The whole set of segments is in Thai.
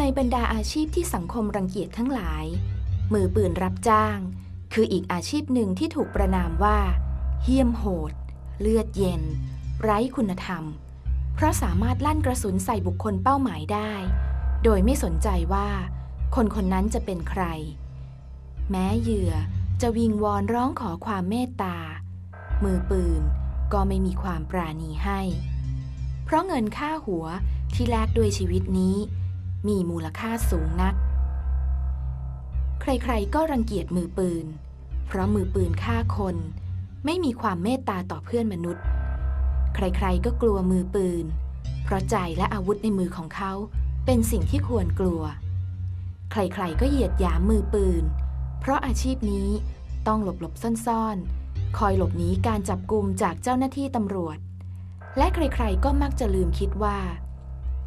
ในบรรดาอาชีพที่สังคมรังเกียจทั้งหลาย มือปืนรับจ้าง คืออีกอาชีพหนึ่งที่ถูกประนามว่า เหี้ยมโหด เลือดเย็น ไร้คุณธรรม เพราะสามารถลั่นกระสุนใส่บุคคลเป้าหมายได้ โดยไม่สนใจว่า คนคนนั้นจะเป็นใคร แม้เหยื่อจะวิงวอนร้องขอความเมตตา มือปืนก็ไม่มีความปราณีให้ เพราะเงินค่าหัวที่แลกด้วยชีวิตนี้ มีมูลค่าสูงนัก ใครๆก็รังเกียจมือปืน เพราะมือปืนฆ่าคน ไม่มีความเมตตาต่อเพื่อนมนุษย์ ใครๆก็กลัวมือปืน เพราะใจและอาวุธในมือของเขาเป็นสิ่งที่ควรกลัว ใครๆก็เหยียดหยามมือปืน เพราะอาชีพนี้ต้องหลบหลบๆซ่อนๆ คอยหลบหนีการจับกลุมจากเจ้าหน้าที่ตำรวจ และใครๆก็มักจะลืมคิดว่า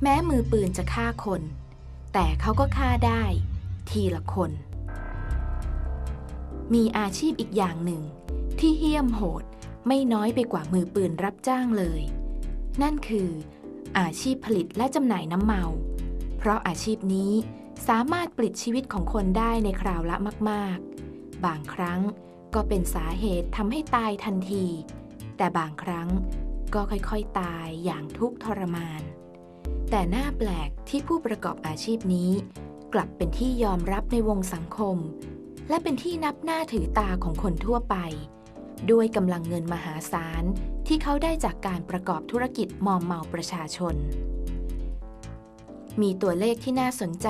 แม้มือปืนจะฆ่าคน แต่เขาก็ฆ่าได้ ทีละคน มีอาชีพอีกอย่างหนึ่ง ที่เหี้ยมโหดไม่น้อยไปกว่ามือปืนรับจ้างเลย นั่นคือ อาชีพผลิตและจำหน่ายน้ำเมา เพราะอาชีพนี้สามารถปลิดชีวิตของคนได้ในคราวละมาก ๆ บางครั้งก็เป็นสาเหตุทำให้ตายทันที แต่บางครั้งก็ค่อย ๆ ตายอย่างทุกข์ทรมาน แต่หน่าแปลกที่ผู้ประกอบอาชีพนี้ กลับเป็นที่ยอมรับในวงสังคม และเป็นที่นับหน้าถือตาของคนทั่วไป ด้วยกำลังเงินมหาศาลที่เขาได้จากการประกอบธุรกิจมอมเมาประชาชน มีตัวเลขที่น่าสนใจ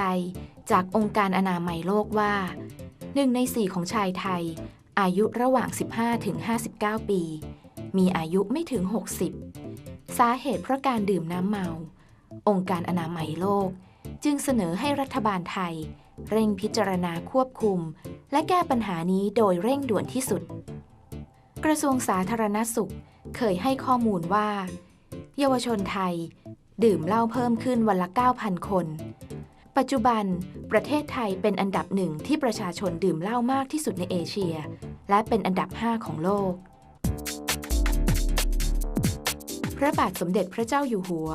จากองค์การอนามัยโลกว่าหนึ่งในสี่ของชายไทย อายุระหว่าง 15 ถึง 59 ปี มีอายุไม่ถึง 60 สาเหตุเพราะการดื่มน้ำเมา องค์การอนามัยโลก จึงเสนอให้รัฐบาลไทย เร่งพิจารณาควบคุม และแก้ปัญหานี้โดยเร่งด่วนที่สุด กระทรวงสาธารณสุขเคยให้ข้อมูลว่า เยาวชนไทย ดื่มเหล้าเพิ่มขึ้นวันละ 9,000 คน ปัจจุบันประเทศไทยเป็นอันดับหนึ่งที่ประชาชนดื่มเหล้ามากที่สุดในเอเชีย และเป็นอันดับ 5 ของโลก พระบาทสมเด็จพระเจ้าอยู่หัว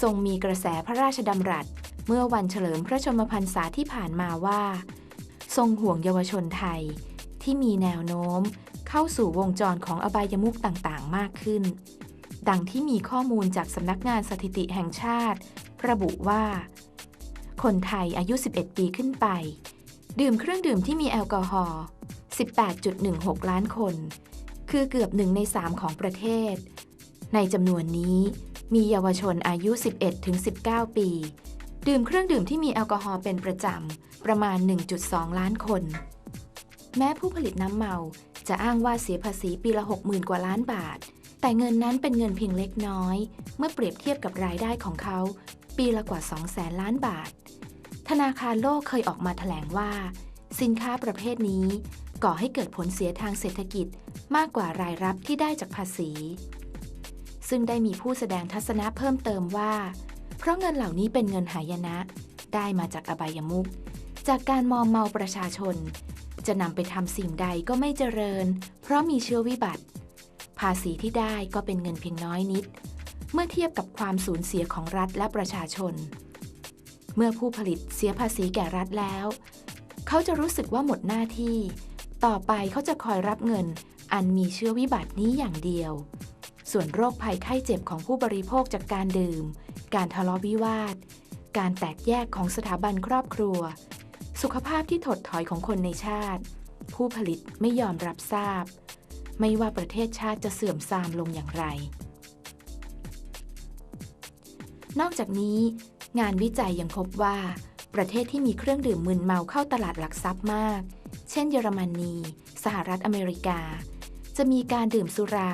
ทรงมีกระแสพระราชดำรัส เมื่อวันเฉลิมพระชนมพรรษาที่ผ่านมาว่า ทรงห่วงเยาวชนไทย ที่มีแนวโน้ม เข้าสู่วงจรของอบายมุขต่างๆ มากขึ้น ดังที่มีข้อมูลจากสำนักงานสถิติแห่งชาติ ระบุว่า คนไทยอายุ 11 ปีขึ้นไป ดื่มเครื่องดื่มที่มีแอลกอฮอล์ 18.16 ล้านคน คือเกือบหนึ่งใน3ของประเทศ ในจำนวนนี้ มีเยาวชนอายุ 11-19 ปี ดื่มเครื่องดื่มที่มีแอลกอฮอล์เป็นประจำ ประมาณ 1.2 ล้านคน แม้ผู้ผลิตน้ำเมาจะอ้างว่าเสียภาษีปีละ 60,000 กว่าล้านบาท แต่เงินนั้นเป็นเงินเพียงเล็กน้อย เมื่อเปรียบเทียบกับรายได้ของเขา ปีละกว่า2แสนล้านบาท ธนาคารโลกเคยออกมาแถลงว่า สินค้าประเภทนี้ก่อให้เกิดผลเสียทางเศรษฐกิจมากกว่ารายรับที่ได้จากภาษี ซึ่งได้มีผู้แสดงทัศนะเพิ่มเติมว่า เพราะเงินเหล่านี้เป็นเงินหายนะ ได้มาจากอบายมุขจากการมอมเมาประชาชน จะนำไปทำสิ่งใดก็ไม่เจริญ เพราะมีเชื้อวิบัติ ภาษีที่ได้ก็เป็นเงินเพียงน้อยนิด เมื่อเทียบกับความสูญเสียของรัฐและประชาชน เมื่อผู้ผลิตเสียภาษีแก่รัฐแล้ว เขาจะรู้สึกว่าหมดหน้าที่ ต่อไปเขาจะคอยรับเงินอันมีเชื้อวิบัตินี้อย่างเดียว ส่วนโรคภัยไข้เจ็บของผู้บริโภคจากการดื่ม การทะเลาะวิวาท การแตกแยกของสถาบันครอบครัว สุขภาพที่ถดถอยของคนในชาติ ผู้ผลิตไม่ยอมรับทราบ ไม่ว่าประเทศชาติจะเสื่อมทรามลงอย่างไร นอกจากนี้ งานวิจัยยังพบว่า ประเทศที่มีเครื่องดื่มมึนเมาเข้าตลาดหลักทรัพย์มาก เช่น เยอรมนี สหรัฐอเมริกา จะมีการดื่มสุรา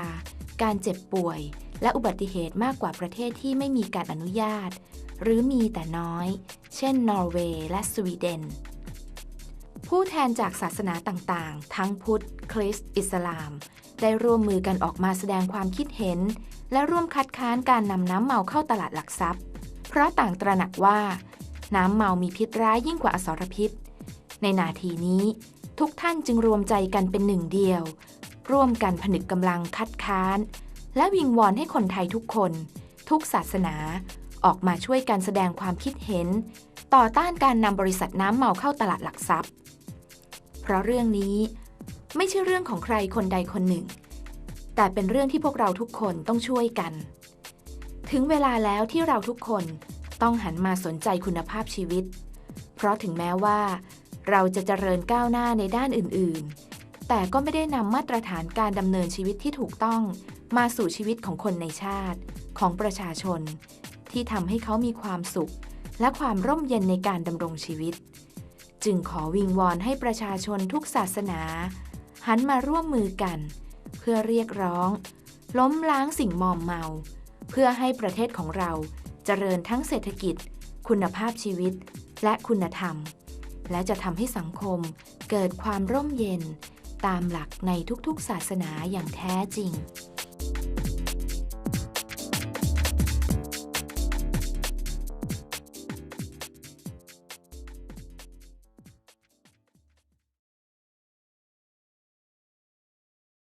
การเจ็บป่วย และอุบัติเหตุมากกว่าประเทศที่ไม่มีการอนุญาต หรือมีแต่น้อย เช่น นอร์เวย์และสวีเดน ผู้แทนจากศาสนาต่างๆ ทั้งพุทธ คริสต์ อิสลาม ได้ร่วมมือกันออกมาแสดงความคิดเห็น และร่วมคัดค้านการนำน้ำเมาเข้าตลาดหลักทรัพย์ เพราะต่างตระหนักว่า น้ำเมามีพิษร้ายยิ่งกว่าอสรพิษ ในนาทีนี้ ทุกท่านจึงรวมใจกันเป็นหนึ่งเดียว ร่วมกันผนึกกำลังคัดค้าน และวิงวอนให้คนไทยทุกคน ทุกศาสนา ออกมาช่วยกันแสดงความคิดเห็น ต่อต้านการนำบริษัทน้ำเมาเข้าตลาดหลักทรัพย์ เพราะเรื่องนี้ไม่ใช่เรื่องของใครคนใดคนหนึ่ง แต่เป็นเรื่องที่พวกเราทุกคนต้องช่วยกัน ถึงเวลาแล้วที่เราทุกคนต้องหันมาสนใจคุณภาพชีวิต เพราะถึงแม้ว่า เราจะเจริญก้าวหน้าในด้านอื่น ๆ แต่ก็ไม่ได้นำมาตรฐานการดำเนินชีวิตที่ถูกต้อง มาสู่ชีวิตของคนในชาติ ของประชาชน ที่ทำให้เขามีความสุข และความร่มเย็นในการดำรงชีวิต จึงขอวิงวอนให้ประชาชนทุกศาสนา หันมาร่วมมือกัน เพื่อเรียกร้อง ล้มล้างสิ่งมอมเมา เพื่อให้ประเทศของเราเจริญทั้งเศรษฐกิจ คุณภาพชีวิต และคุณธรรม และจะทำให้สังคมเกิดความร่มเย็น ตามหลักในทุกๆศาสนาอย่างแท้จริง